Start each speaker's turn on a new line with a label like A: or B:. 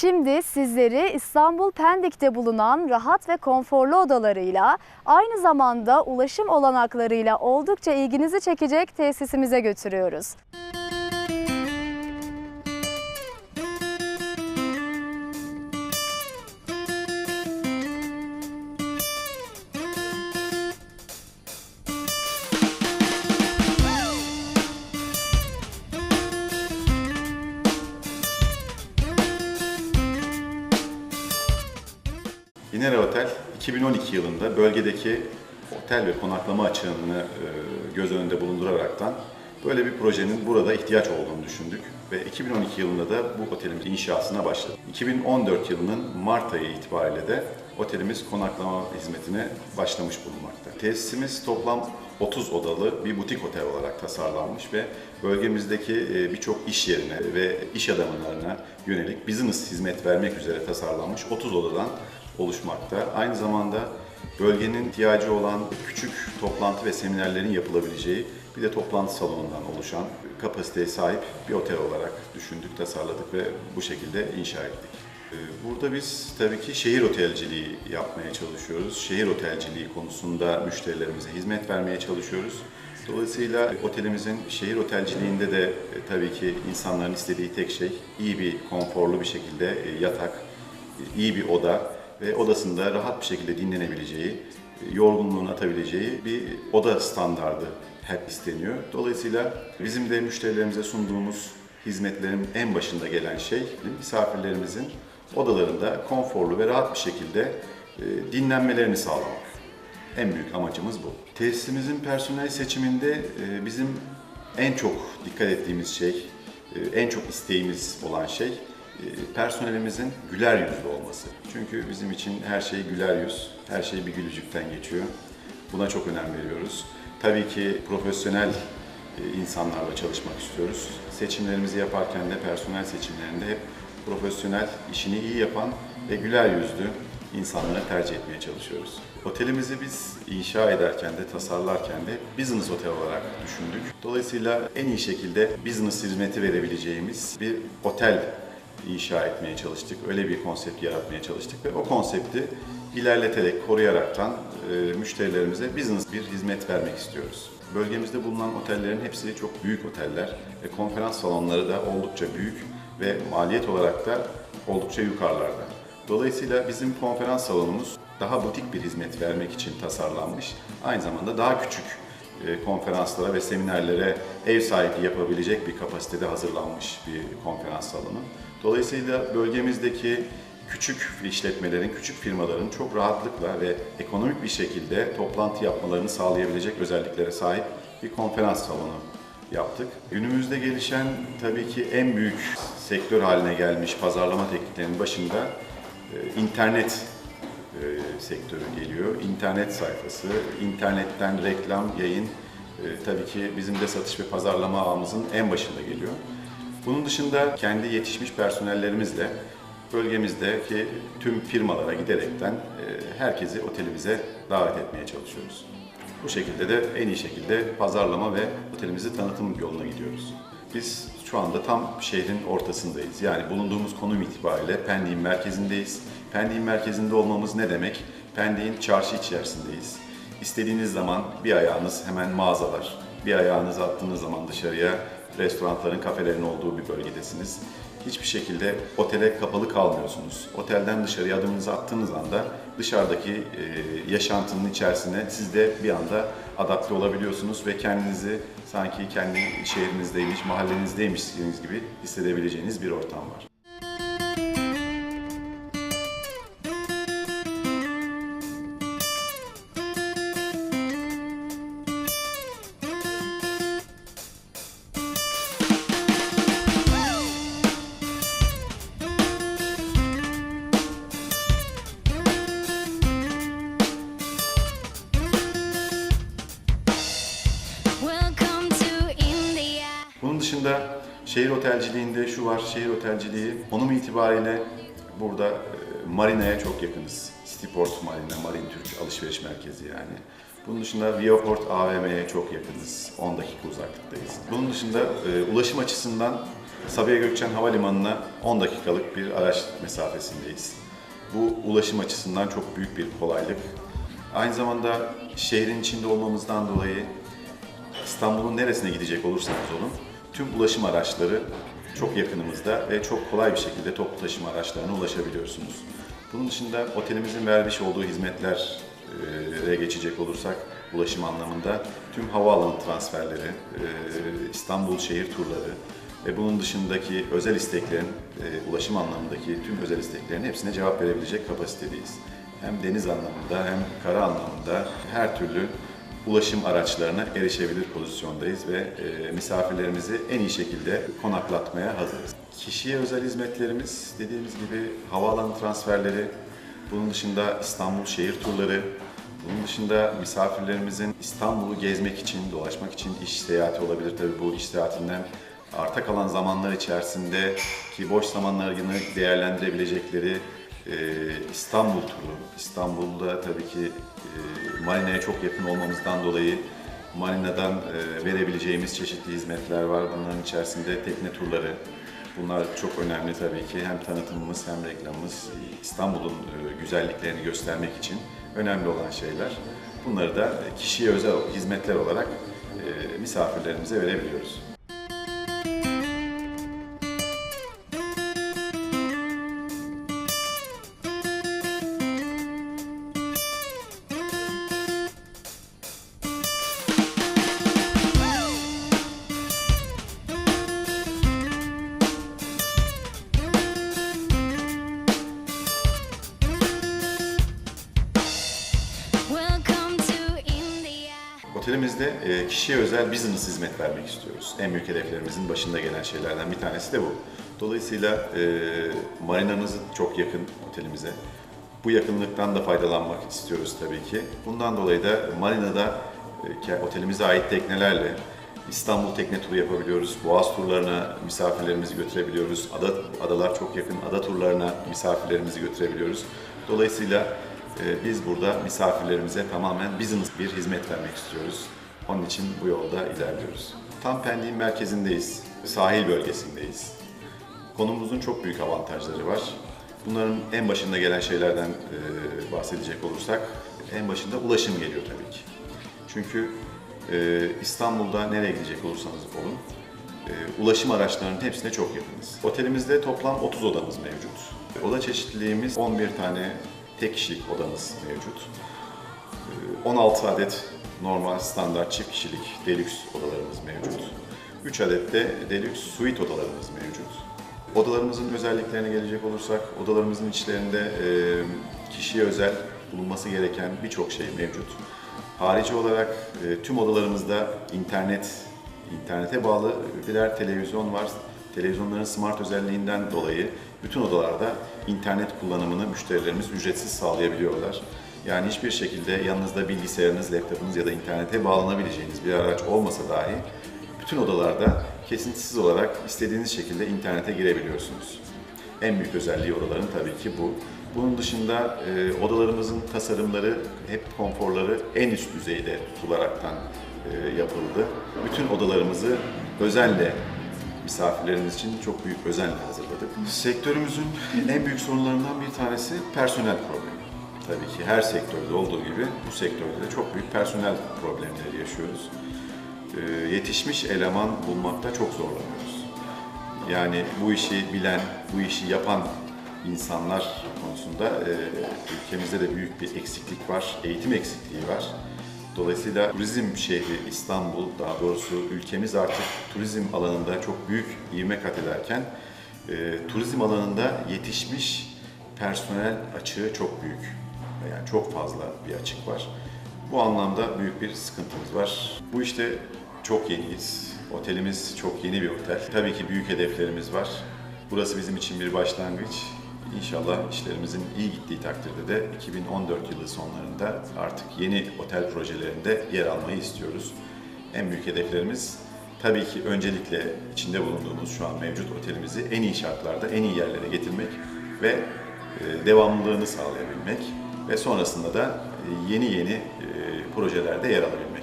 A: Şimdi sizleri İstanbul Pendik'te bulunan rahat ve konforlu odalarıyla aynı zamanda ulaşım olanaklarıyla oldukça ilginizi çekecek tesisimize götürüyoruz.
B: Binere 2012 yılında bölgedeki otel ve konaklama açığını e, göz önünde bulunduraraktan böyle bir projenin burada ihtiyaç olduğunu düşündük ve 2012 yılında da bu otelimiz inşasına başladı. 2014 yılının Mart ayı itibariyle de otelimiz konaklama hizmetine başlamış bulunmakta. Tesisimiz toplam 30 odalı bir butik otel olarak tasarlanmış ve bölgemizdeki e, birçok iş yerine ve iş adamlarına yönelik business hizmet vermek üzere tasarlanmış 30 odadan oluşmakta. Aynı zamanda bölgenin ihtiyacı olan küçük toplantı ve seminerlerin yapılabileceği bir de toplantı salonundan oluşan kapasiteye sahip bir otel olarak düşündük, tasarladık ve bu şekilde inşa ettik. Ee, Burada biz tabii ki şehir otelciliği yapmaya çalışıyoruz. Şehir otelciliği konusunda müşterilerimize hizmet vermeye çalışıyoruz. Dolayısıyla otelimizin şehir otelciliğinde de e, tabii ki insanların istediği tek şey iyi bir konforlu bir şekilde e, yatak, iyi bir oda ve odasında rahat bir şekilde dinlenebileceği, yorgunluğunu atabileceği bir oda standardı hep isteniyor. Dolayısıyla bizim de müşterilerimize sunduğumuz hizmetlerin en başında gelen şey misafirlerimizin odalarında konforlu ve rahat bir şekilde e, dinlenmelerini sağlamak. En büyük amacımız bu. Tesisimizin personel seçiminde e, bizim en çok dikkat ettiğimiz şey, e, en çok isteğimiz olan şey e, personelimizin güler yüzlü olması. Çünkü bizim için her şey güler yüz, her şey bir gülücükten geçiyor. Buna çok önem veriyoruz. Tabii ki profesyonel e, insanlarla çalışmak istiyoruz. Seçimlerimizi yaparken de personel seçimlerinde hep profesyonel, işini iyi yapan ve güler yüzlü insanları tercih etmeye çalışıyoruz. Otelimizi biz inşa ederken de tasarlarken de business otel olarak düşündük. Dolayısıyla en iyi şekilde business hizmeti verebileceğimiz bir otel inşa etmeye çalıştık. Öyle bir konsept yaratmaya çalıştık ve o konsepti ilerleterek, koruyaraktan e, müşterilerimize business bir hizmet vermek istiyoruz. Bölgemizde bulunan otellerin hepsi çok büyük oteller ve konferans salonları da oldukça büyük ve maliyet olarak da oldukça yukarılarda. Dolayısıyla bizim konferans salonumuz daha butik bir hizmet vermek için tasarlanmış. Aynı zamanda daha küçük e, konferanslara ve seminerlere ev sahipliği yapabilecek bir kapasitede hazırlanmış bir konferans salonu. Dolayısıyla bölgemizdeki küçük işletmelerin, küçük firmaların çok rahatlıkla ve ekonomik bir şekilde toplantı yapmalarını sağlayabilecek özelliklere sahip bir konferans salonu yaptık. Günümüzde gelişen tabii ki en büyük sektör haline gelmiş pazarlama tekniklerinin başında e, internet e, sektörü geliyor. İnternet sayfası, internetten reklam, yayın e, tabii ki bizim de satış ve pazarlama ağımızın en başında geliyor. Bunun dışında kendi yetişmiş personellerimizle bölgemizdeki tüm firmalara giderekten e, herkesi otelimize davet etmeye çalışıyoruz. Bu şekilde de en iyi şekilde pazarlama ve otelimizi tanıtım yoluna gidiyoruz. Biz şu anda tam şehrin ortasındayız. Yani bulunduğumuz konum itibariyle Pendik'in merkezindeyiz. Pendik'in merkezinde olmamız ne demek? Pendik'in çarşı içerisindeyiz. İstediğiniz zaman bir ayağınız hemen mağazalar, bir ayağınızı attığınız zaman dışarıya restoranların, kafelerin olduğu bir bölgedesiniz. Hiçbir şekilde otele kapalı kalmıyorsunuz. Otelden dışarıya adımınızı attığınız anda dışarıdaki e, yaşantının içerisine siz de bir anda adapte olabiliyorsunuz ve kendinizi sanki kendi şehrinizdeymiş, mahallenizdeymişsiniz gibi hissedebileceğiniz bir ortam var. Dışında şehir otelciliğinde şu var, şehir otelciliği konum itibariyle burada e, marinaya çok yakınız. Cityport Marina, Marin Türk alışveriş merkezi yani. Bunun dışında Viaport AVM'ye çok yakınız. 10 dakika uzaklıktayız. Bunun dışında e, ulaşım açısından Sabiha Gökçen Havalimanı'na 10 dakikalık bir araç mesafesindeyiz. Bu ulaşım açısından çok büyük bir kolaylık. Aynı zamanda şehrin içinde olmamızdan dolayı İstanbul'un neresine gidecek olursanız olun tüm ulaşım araçları çok yakınımızda ve çok kolay bir şekilde toplu taşıma araçlarına ulaşabiliyorsunuz. Bunun dışında otelimizin vermiş olduğu hizmetlere geçecek olursak ulaşım anlamında tüm havaalanı transferleri, İstanbul şehir turları ve bunun dışındaki özel isteklerin, ulaşım anlamındaki tüm özel isteklerin hepsine cevap verebilecek kapasitedeyiz. Hem deniz anlamında hem kara anlamında her türlü ulaşım araçlarına erişebilir pozisyondayız ve e, misafirlerimizi en iyi şekilde konaklatmaya hazırız. Kişiye özel hizmetlerimiz dediğimiz gibi havaalanı transferleri, bunun dışında İstanbul şehir turları, bunun dışında misafirlerimizin İstanbul'u gezmek için, dolaşmak için iş seyahati olabilir. Tabii bu iş seyahatinden arta kalan zamanlar içerisinde ki boş zamanlarını değerlendirebilecekleri İstanbul turu. İstanbul'da tabii ki e, Marina'ya çok yakın olmamızdan dolayı Marina'dan e, verebileceğimiz çeşitli hizmetler var. Bunların içerisinde tekne turları. Bunlar çok önemli tabii ki. Hem tanıtımımız hem reklamımız İstanbul'un e, güzelliklerini göstermek için önemli olan şeyler. Bunları da kişiye özel hizmetler olarak misafirlerimize verebiliyoruz. Otelimizde e, kişiye özel business hizmet vermek istiyoruz. En büyük hedeflerimizin başında gelen şeylerden bir tanesi de bu. Dolayısıyla e, marinamız çok yakın otelimize. Bu yakınlıktan da faydalanmak istiyoruz tabii ki. Bundan dolayı da marinada e, otelimize ait teknelerle İstanbul tekne turu yapabiliyoruz. Boğaz turlarına misafirlerimizi götürebiliyoruz. Ada, adalar çok yakın. Ada turlarına misafirlerimizi götürebiliyoruz. Dolayısıyla Biz burada misafirlerimize tamamen business bir hizmet vermek istiyoruz. Onun için bu yolda ilerliyoruz. Tam Pendik'in merkezindeyiz, sahil bölgesindeyiz. Konumuzun çok büyük avantajları var. Bunların en başında gelen şeylerden e, bahsedecek olursak, en başında ulaşım geliyor tabii ki. Çünkü e, İstanbul'da nereye gidecek olursanız olun, e, ulaşım araçlarının hepsine çok yakınız. Otelimizde toplam 30 odamız mevcut. Oda çeşitliliğimiz 11 tane tek kişilik odamız mevcut. E, 16 adet normal standart çift kişilik deluxe odalarımız mevcut. 3 adet de deluxe suite odalarımız mevcut. Odalarımızın özelliklerine gelecek olursak, odalarımızın içlerinde e, kişiye özel bulunması gereken birçok şey mevcut. Harici olarak e, tüm odalarımızda internet, internete bağlı birer televizyon var. Televizyonların smart özelliğinden dolayı bütün odalarda internet kullanımını müşterilerimiz ücretsiz sağlayabiliyorlar. Yani hiçbir şekilde yanınızda bilgisayarınız, laptopunuz ya da internete bağlanabileceğiniz bir araç olmasa dahi bütün odalarda kesintisiz olarak istediğiniz şekilde internete girebiliyorsunuz. En büyük özelliği odaların tabii ki bu. Bunun dışında e, odalarımızın tasarımları, hep konforları en üst düzeyde tutularaktan e, yapıldı. Bütün odalarımızı özenle misafirlerimiz için çok büyük özenle hazırladık. Sektörümüzün en büyük sorunlarından bir tanesi personel problemi. Tabii ki her sektörde olduğu gibi bu sektörde de çok büyük personel problemleri yaşıyoruz. E, yetişmiş eleman bulmakta çok zorlanıyoruz. Yani bu işi bilen, bu işi yapan insanlar konusunda e, ülkemizde de büyük bir eksiklik var, eğitim eksikliği var. Dolayısıyla turizm şehri İstanbul, daha doğrusu ülkemiz artık turizm alanında çok büyük ivme kat ederken e, turizm alanında yetişmiş personel açığı çok büyük. Yani çok fazla bir açık var. Bu anlamda büyük bir sıkıntımız var. Bu işte çok yeniyiz. Otelimiz çok yeni bir otel. Tabii ki büyük hedeflerimiz var. Burası bizim için bir başlangıç. İnşallah işlerimizin iyi gittiği takdirde de 2014 yılı sonlarında artık yeni otel projelerinde yer almayı istiyoruz. En büyük hedeflerimiz tabii ki öncelikle içinde bulunduğumuz şu an mevcut otelimizi en iyi şartlarda, en iyi yerlere getirmek ve e, devamlılığını sağlayabilmek ve sonrasında da e, yeni yeni e, projelerde yer alabilmek.